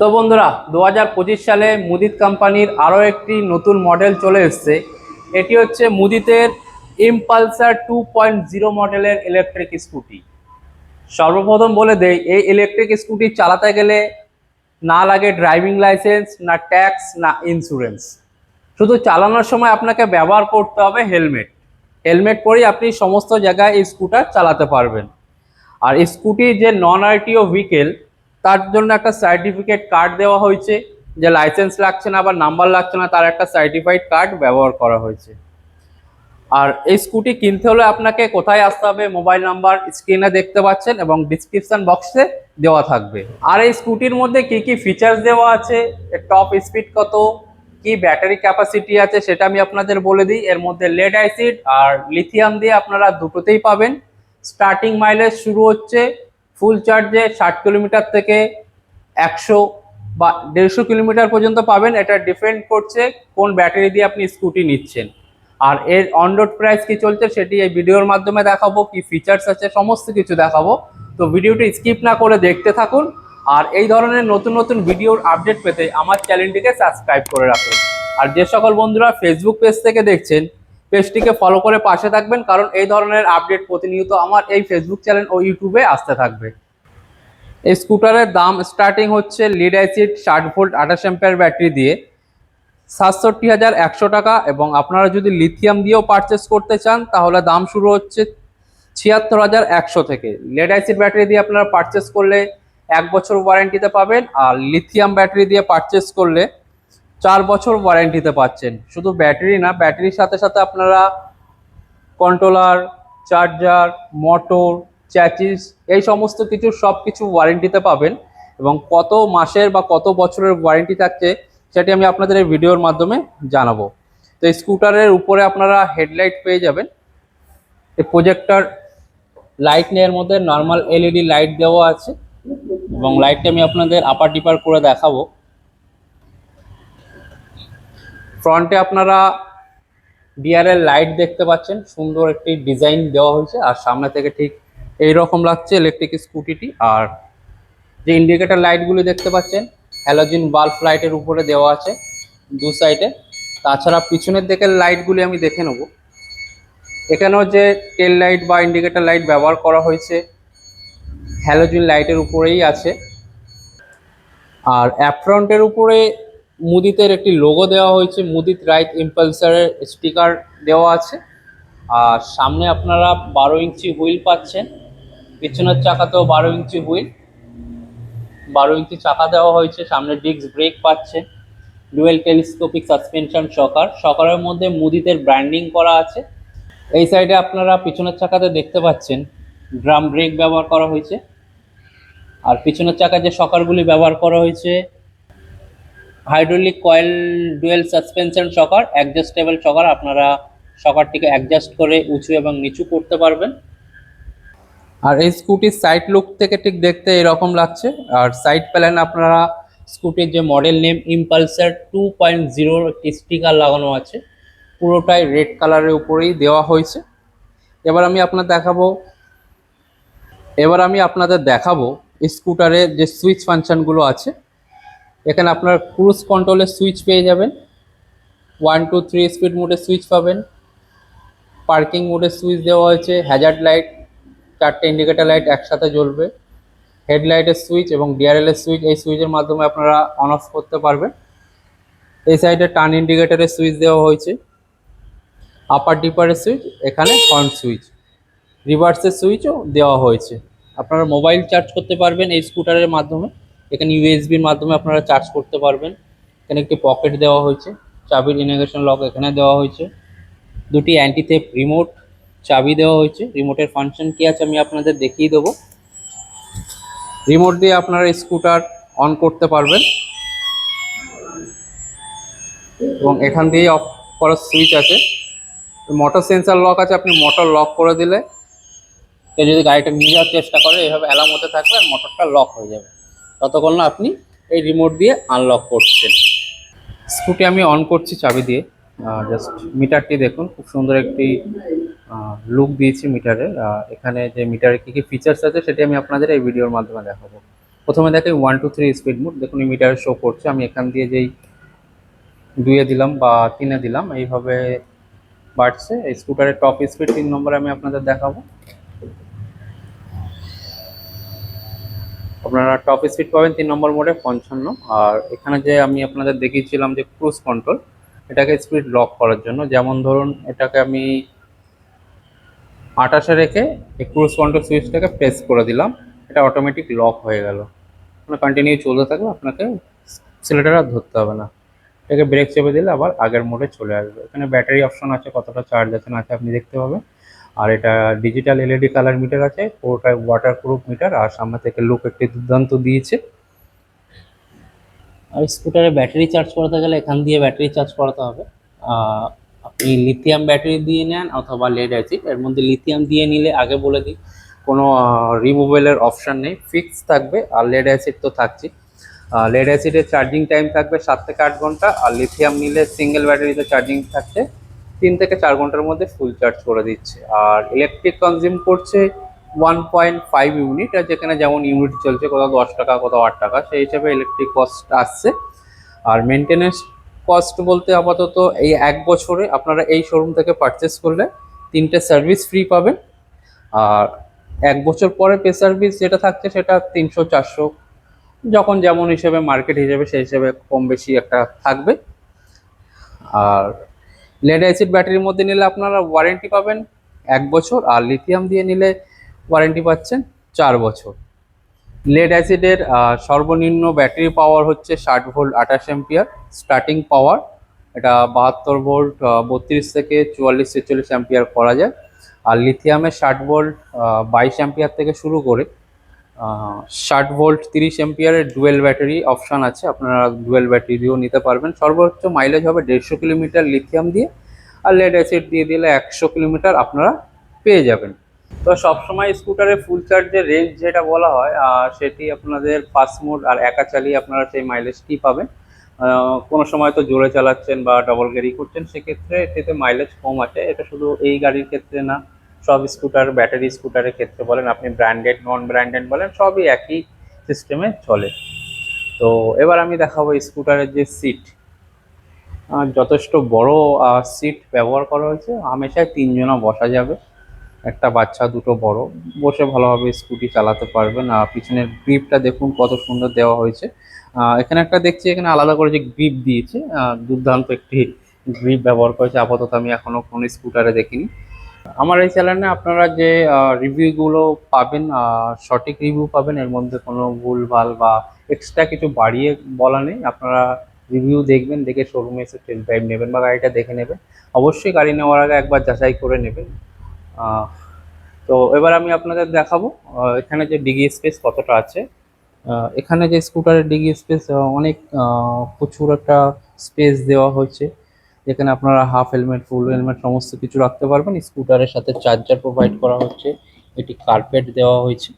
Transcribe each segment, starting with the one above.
তো বন্ধুরা দু হাজার পঁচিশ সালে মুদিত কোম্পানির আরও একটি নতুন মডেল চলে এসেছে। এটি হচ্ছে মুদিতের ইম্পালসার টু পয়েন্ট জিরো মডেলের ইলেকট্রিক স্কুটি সর্বপ্রথম বলে দেই, এই ইলেকট্রিক স্কুটি চালাতে গেলে না লাগে ড্রাইভিং লাইসেন্স না ট্যাক্স না ইন্স্যুরেন্স শুধু চালানোর সময় আপনাকে ব্যবহার করতে হবে হেলমেট হেলমেট পরেই আপনি সমস্ত জায়গায় স্কুটার চালাতে পারবেন। আর স্কুটি যে নন আরটিও ভেহিকেল তার জন্য একটা সার্টিফিকেট কার্ড দেওয়া হয়েছে, যে লাইসেন্স লাগছে না বা নাম্বার লাগছে না, তার একটা সার্টিফাইড কার্ড ব্যবহার করা হয়েছে। আর এই স্কুটি কিনতে হলে আপনাকে কোথায় আসতে হবে মোবাইল নাম্বার স্ক্রিনে দেখতে পাচ্ছেন এবং ডিসক্রিপশন বক্সে দেওয়া থাকবে। আর এই স্কুটির মধ্যে কি কি ফিচার্স দেওয়া আছে টপ স্পিড কত, কি ব্যাটারি ক্যাপাসিটি আছে সেটা আমি আপনাদের বলে দিই। এর মধ্যে লেড অ্যাসিড আর লিথিয়াম দিয়ে আপনারা দুটোতেই পাবেন। স্টার্টিং মাইলেজ শুরু হচ্ছে ফুল চার্জে ষাট কিলোমিটার থেকে একশো বা দেড়শো কিলোমিটার পর্যন্ত পাবেন। এটা ডিপেন্ড করছে কোন ব্যাটারি দিয়ে আপনি স্কুটি নিচ্ছেন। আর এর অন রোড প্রাইস কি চলছে সেটি এই ভিডিওর মাধ্যমে দেখাবো, কি ফিচার্স আছে, সমস্ত কিছু দেখাবো। তো ভিডিওটি স্কিপ না করে দেখতে থাকুন। আর এই ধরনের নতুন নতুন ভিডিওর আপডেট পেতে আমার চ্যানেলটিকে সাবস্ক্রাইব করে রাখুন। আর যে সকল বন্ধুরা ফেসবুক পেজ থেকে দেখছেন পেজটিকে ফলো করে পাশে থাকবেন, কারণ এই ধরনের আপডেট প্রতিনিয়ত আমার এই ফেসবুক চ্যানেল ও ইউটিউবে আসতে থাকবে। এই স্কুটারের দাম স্টার্টিং হচ্ছে লিড অ্যাসিড ষাট ভোল্ট আঠাশ অ্যাম্পিয়ার ব্যাটারি দিয়ে সাতষট্টি হাজার একশো টাকা, এবং আপনারা যদি লিথিয়াম দিয়েও পারচেস করতে চান, তাহলে দাম শুরু হচ্ছে ছিয়াত্তর হাজার একশো থেকে। লেড অ্যাসিড ব্যাটারি দিয়ে আপনারা পারচেস করলে এক বছর ওয়ারেন্টিতে পাবেন, আর লিথিয়াম ব্যাটারি দিয়ে পারচেস করলে চার বছর ওয়ারেন্টিতে পাচ্ছেন। শুধু ব্যাটারি না ব্যাটারির সাথে সাথে আপনারা কন্ট্রোলার চার্জার মোটর চ্যাচিস এই সমস্ত কিছু সব কিছু ওয়ারেন্টিতে পাবেন এবং কত মাসের বা কত বছরের ওয়ারেন্টি থাকছে সেটি আমি আপনাদের এই ভিডিওর মাধ্যমে জানাব। তো এই স্কুটারের উপরে আপনারা হেডলাইট পেয়ে যাবেন। এই প্রজেক্টর লাইট নেওয়ার মধ্যে নর্মাল এলইডি লাইট দেওয়া আছে এবং লাইটটা আমি আপনাদের আপার ডিপার করে দেখাবো। ফ্রন্টে আপনারা ডিআরএল লাইট দেখতে পাচ্ছেন। সুন্দর একটি ডিজাইন দেওয়া হয়েছে। আর সামনে থেকে ঠিক এই রকম লাগছে ইলেকট্রিক স্কুটিটি আর যে ইন্ডিকেটর লাইটগুলি দেখতে পাচ্ছেন হ্যালোজিন বাল্ব লাইটের উপরে দেওয়া আছে দু সাইডে তাছাড়া পিছনের দিকে লাইটগুলি আমি দেখে নেব। এখানেও যে টেল লাইট বা ইন্ডিকেটর লাইট ব্যবহার করা হয়েছে হ্যালোজিন লাইটের উপরেই আছে। আর অ্যাপফ্রন্টের উপরে মুদিতের একটি লোগো দেওয়া হয়েছে, মুদিত রাইট ইম্পালসারের স্টিকার দেওয়া আছে। আর সামনে আপনারা বারো ইঞ্চি হুইল পাচ্ছেন, পিছনের চাকাতেও বারো ইঞ্চি হুইল। বারো ইঞ্চি চাকা দেওয়া হয়েছে, সামনে ডিস্ক ব্রেক পাচ্ছেন ডুয়েল টেলিস্কোপিক সাসপেনশন শকার শকারের মধ্যে মুদিতের ব্র্যান্ডিং করা আছে। এই সাইডে আপনারা পিছনের চাকাতে দেখতে পাচ্ছেন ড্রাম ব্রেক ব্যবহার করা হয়েছে। আর পিছনের চাকায় যে শকারগুলি ব্যবহার করা হয়েছে hydraulic coil dual suspension shocker adjustable shocker আপনারা শকারটিকে অ্যাডজাস্ট করে উঁচু এবং নিচু করতে পারবেন। আর এই স্কুটির সাইড লুক থেকে ঠিক দেখতে এরকম লাগছে। আর সাইড প্যালেন আপনারা স্কুটির যে model name Impulsar two point জিরোর একটি স্টিকার লাগানো আছে। পুরোটাই রেড কালারের উপরেই দেওয়া হয়েছে। এবার আমি আপনার দেখাবো, এবার আমি আপনাদের দেখাবো স্কুটারে যে সুইচ ফাংশনগুলো আছে। এখানে আপনার ক্রুজ কন্ট্রোলের সুইচ পেয়ে যাবেন। ওয়ান টু থ্রি স্পিড মোডে সুইচ পাবেন। পার্কিং মোডে সুইচ দেওয়া হয়েছে। হ্যাজার্ড লাইট চারটে ইন্ডিকেটার লাইট একসাথে জ্বলবে। হেডলাইটের সুইচ এবং ডিআরএল এর সুইচ এই সুইচের মাধ্যমে আপনারা অন অফ করতে পারবেন। এই সাইডে টার্ন ইন্ডিকেটারের সুইচ দেওয়া হয়েছে। আপার ডিপারের সুইচ এখানে ফ্রন্ট সুইচ রিভার্সের সুইচও দেওয়া হয়েছে। আপনারা মোবাইল চার্জ করতে পারবেন এই স্কুটারের মাধ্যমে। এখানে ইউএসবির মাধ্যমে আপনারা চার্জ করতে পারবেন। এখানে একটি পকেট দেওয়া হয়েছে। চাবির ইনাগেশন লক এখানে দেওয়া হয়েছে। দুটি অ্যান্টি থেপ রিমোট চাবি দেওয়া হয়েছে। রিমোটের ফাংশন কি আছে আমি আপনাদের দেখিয়ে দেবো। রিমোট দিয়ে আপনারা স্কুটার অন করতে পারবেন। এবং এখান দিয়ে অফ করার সুইচ আছে। মোটর সেন্সার লক আছে, আপনি মোটর লক করে দিলে। যদি গাড়িটা নিয়ে যাওয়ার চেষ্টা করে, এভাবে অ্যালার্ম হতে থাকবে আর মোটরটা লক হয়ে যাবে। ততক্ষণ না আপনি এই রিমোট দিয়ে আনলক করছেন। স্কুটি আমি অন করছি চাবি দিয়ে। জাস্ট মিটারটি দেখুন, খুব সুন্দর একটি লুক দিয়েছি মিটারে। এখানে যে মিটারে কী কী ফিচার্স আছে সেটি আমি আপনাদের এই ভিডিওর মাধ্যমে দেখাবো। প্রথমে দেখে one two three speed mode দেখুন, এই মিটারে শো করছে। আমি এখান দিয়ে যেই দুয়ে দিলাম বা তিনে দিলাম, এইভাবে বাড়ছে। এই স্কুটারের টপ স্পিড তিন নম্বরে আমি আপনাদের দেখাবো। আপনারা টপ স্পিড পাবেন, তিন নম্বর মোডে পঞ্চান্ন। আর এখানে যে আমি আপনাদের দেখিয়েছিলাম যে ক্রুজ কন্ট্রোল এটাকে স্পিড লক করার জন্য। যেমন ধরুন, এটাকে আমি আটাশে রেখে এই ক্রুজ কন্ট্রোল সুইচটাকে প্রেস করে দিলাম। এটা অটোমেটিক লক হয়ে গেল। মানে কন্টিনিউ চলতে থাকবে, আপনাকে সিলিন্ডার আর ধরতে হবে না। এটাকে ব্রেক চেপে দিলে আবার আগের মোডে চলে আসবে। এখানে ব্যাটারি অপশন আছে, কতটা চার্জ আছে না আছে আপনি দেখতে পাবেন। আর এটা ডিজিটাল এলইডি কালার মিটার আছে পুরোটা ওয়াটার প্রুফ মিটার আর সামনে থেকে লুক একটি দুর্দান্ত দিয়েছে। আর স্কুটারে ব্যাটারি চার্জ করাতে গেলে এখান দিয়ে ব্যাটারি চার্জ করাতে হবে। আপনি লিথিয়াম ব্যাটারি দিয়ে নেন অথবা লেড অ্যাসিড এর মধ্যে লিথিয়াম দিয়ে নিলে আগে বলে দিই, কোনো রিমুভেলের অপশান নেই ফিক্স থাকবে, আর লেড অ্যাসিড তো থাকছে। লেড অ্যাসিডের চার্জিং টাইম থাকবে সাত থেকে আট ঘণ্টা, আর লিথিয়াম নিলে সিঙ্গেল ব্যাটারিতে চার্জিং থাকছে তিন থেকে চার ঘণ্টার মধ্যে ফুল চার্জ করে দিচ্ছে। আর ইলেকট্রিক কনজিউম করছে ওয়ান পয়েন্ট ফাইভ ইউনিট আর যেখানে যেমন ইউনিট চলছে, কোথাও দশ টাকা, কোথাও আট টাকা, সেই হিসাবে ইলেকট্রিক কস্ট আসছে। আর মেনটেনেন্স কস্ট বলতে আপাতত এই এক বছরে আপনারা এই শোরুম থেকে পারচেস করলে তিনটে সার্ভিস ফ্রি পাবেন। আর এক বছর পরে পে সার্ভিস যেটা থাকছে সেটা তিনশো, চারশো, যখন যেমন হিসেবে মার্কেট হিসেবে সেই হিসেবে কম বেশি একটা থাকবে। আর লেড অ্যাসিড ব্যাটারির মধ্যে নিলে আপনারা ওয়ারেন্টি পাবেন এক বছর আর লিথিয়াম দিয়ে নিলে ওয়ারেন্টি পাচ্ছেন চার বছর। লেড অ্যাসিডের সর্বনিম্ন ব্যাটারি পাওয়ার হচ্ছে ষাট ভোল্ট আঠাশ এম্পিয়ার স্টার্টিং পাওয়ার এটা বাহাত্তর ভোল্ট বত্রিশ থেকে চুয়াল্লিশ ছেচল্লিশ অ্যাম্পিয়ার করা যায়। আর লিথিয়ামের ষাট ভোল্ট বাইশ অ্যাম্পিয়ার থেকে শুরু করে ষাট ভোল্ট তিরিশ এম্পিয়ারের ডুয়েল ব্যাটারি অপশান আছে। আপনারা ডুয়েল ব্যাটারি দিয়েও নিতে পারবেন। সর্বোচ্চ মাইলেজ হবে দেড়শো কিলোমিটার লিথিয়াম দিয়ে আর লেড অ্যাসিড দিয়ে দিলে একশো কিলোমিটার আপনারা পেয়ে যাবেন। তো সবসময় স্কুটারে ফুল চার্জের রেঞ্জ যেটা বলা হয় সেটি আপনাদের ফাস্ট মোড আর একা চালিয়ে আপনারা সেই মাইলেজটি পাবেন। কোনো সময় তো জোরে চালাচ্ছেন বা ডবল গাড়ি করছেন, সেক্ষেত্রে এতে মাইলেজ কম আছে। এটা শুধু এই গাড়ির ক্ষেত্রে না সব স্কুটার, ব্যাটারি স্কুটারের ক্ষেত্রে বলেন, আপনি ব্র্যান্ডেড নন ব্র্যান্ডেড বলেন, সবই একই সিস্টেমে চলে। তো এবার আমি দেখাবো স্কুটারের যে সিট যথেষ্ট বড় সিট ব্যবহার করা হয়েছে। হামেশায় তিনজনা বসা যাবে। একটা বাচ্চা, দুটো বড়। বসে ভালোভাবে স্কুটি চালাতে পারবেন। আর পিছনের গ্রিপটা দেখুন কত সুন্দর দেওয়া হয়েছে। এখানে একটা দেখছি, এখানে আলাদা করে যে গ্রিপ দিয়েছে। দুর্দান্ত একটি গ্রিপ ব্যবহার করেছে। আপাতত আমি এখনও কোনো স্কুটারে দেখিনি। আমার এই চ্যানেলে আপনারা যে রিভিউগুলো পাবেন সঠিক রিভিউ পাবেন, এর মধ্যে কোনো ভুলভাল বা এক্সট্রা কিছু বাড়িয়ে বলা নেই। আপনারা রিভিউ দেখবেন, দেখে শোরুমে এসে টেস্ট ড্রাইভ নেবেন বা গাড়িটা দেখে নেবেন। অবশ্যই গাড়ি নেওয়ার আগে একবার যাচাই করে নেবেন। তো এবার আমি আপনাদের দেখাবো এখানে যে ডিগি স্পেস কতটা আছে। এখানে যে স্কুটারের ডিগি স্পেস অনেক প্রচুর একটা স্পেস দেওয়া হয়েছে। যেখানে আপনারা হাফ হেলমেট ফুল হেলমেট সমস্ত কিছু রাখতে পারবেন। স্কুটারের সাথে চার্জার প্রোভাইড করা হচ্ছে। এটি কার্পেট দেওয়া হয়েছে।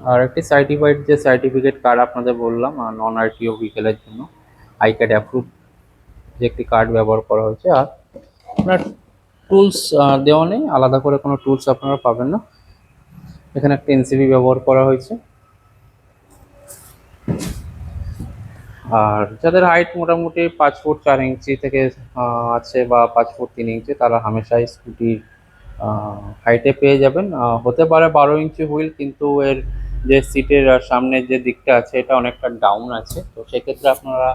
আর একটি সার্টিফাইড যে সার্টিফিকেট কার্ড আপনাদের বললাম আর নন আরটিও ভেহিকেলের জন্য। আই কার্ড অ্যাপ্রুভ যে একটি কার্ড ব্যবহার করা হয়েছে। আর আপনার টুলস দেওয়া নেই। আলাদা করে কোনো টুলস আপনারা পাবেন না। এখানে একটা এনসিবি ব্যবহার করা হয়েছে। আর যাদের হাইট মোটামুটি পাঁচ ফুট চার ইঞ্চি থেকে আছে বা পাঁচ ফুট তিন ইঞ্চি, তারা হামেশাই স্কুটির হাইটে পেয়ে যাবেন। হতে পারে বারো ইঞ্চি হুইল, কিন্তু এর যে সিটের সামনের যে দিকটা আছে, এটা অনেকটা ডাউন আছে। তো সেক্ষেত্রে আপনারা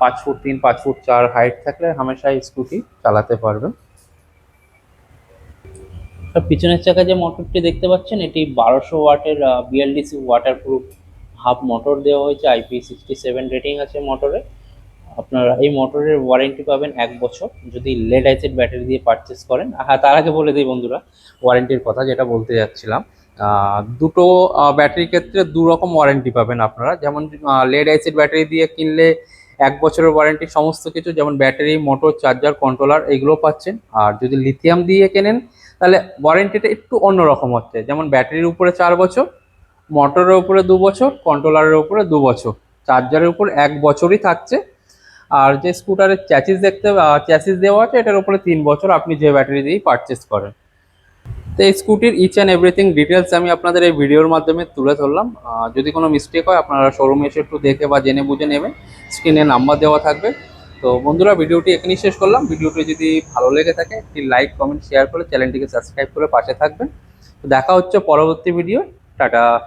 পাঁচ ফুট তিন, পাঁচ ফুট চার হাইট থাকলে হামেশাই স্কুটি চালাতে পারবেন। পিছনের চাকা যে মোটরটি দেখতে পাচ্ছেন, এটি বারোশো ওয়াটের বিএলডিসি ওয়াটারপ্রুফ হাফ মোটর দেওয়া হয়েছে আইপি সিক্সটি সেভেন রেটিং আছে মোটরে। আপনারা এই মোটরের ওয়ারেন্টি পাবেন এক বছর। যদি লেড অ্যাসিড ব্যাটারি দিয়ে পারচেস করেন হ্যাঁ তার আগে বলে দিই বন্ধুরা ওয়ারেন্টির কথা যেটা বলতে যাচ্ছিলাম দুটো ব্যাটারির ক্ষেত্রে দু রকম ওয়ারেন্টি পাবেন আপনারা। যেমন লেড অ্যাসিড ব্যাটারি দিয়ে কিনলে এক বছরের ওয়ারেন্টি সমস্ত কিছু, যেমন ব্যাটারি মোটর চার্জার কন্ট্রোলার এগুলো পাচ্ছেন। আর যদি লিথিয়াম দিয়ে কেনেন, তাহলে ওয়ারেন্টিটা একটু অন্যরকম হচ্ছে। যেমন ব্যাটারির উপরে চার বছর মোটরের উপরে দু বছর কন্ট্রোলারের উপরে দু বছর। চার্জারের উপর এক বছরই থাকছে। আর যে স্কুটারের চ্যাসিস দেখতে চ্যাসিস দেওয়া আছে, এটার উপরে তিন বছর আপনি যে ব্যাটারি দিয়েই পারচেস করেন। তো এই স্কুটির ইচ অ্যান্ড এভরিথিং ডিটেলস আমি আপনাদের এই ভিডিওর মাধ্যমে তুলে ধরলাম। যদি কোনো মিস্টেক হয়, আপনারা শোরুমে এসে একটু দেখে বা জেনে বুঝে নেবেন। স্ক্রিনে নাম্বার দেওয়া থাকবে। তো বন্ধুরা ভিডিওটি এখানেই শেষ করলাম। ভিডিওটি যদি ভালো লেগে থাকে, একটি লাইক কমেন্ট শেয়ার করে চ্যানেলটিকে সাবস্ক্রাইব করে পাশে থাকবেন। দেখা হচ্ছে পরবর্তী ভিডিও 大家。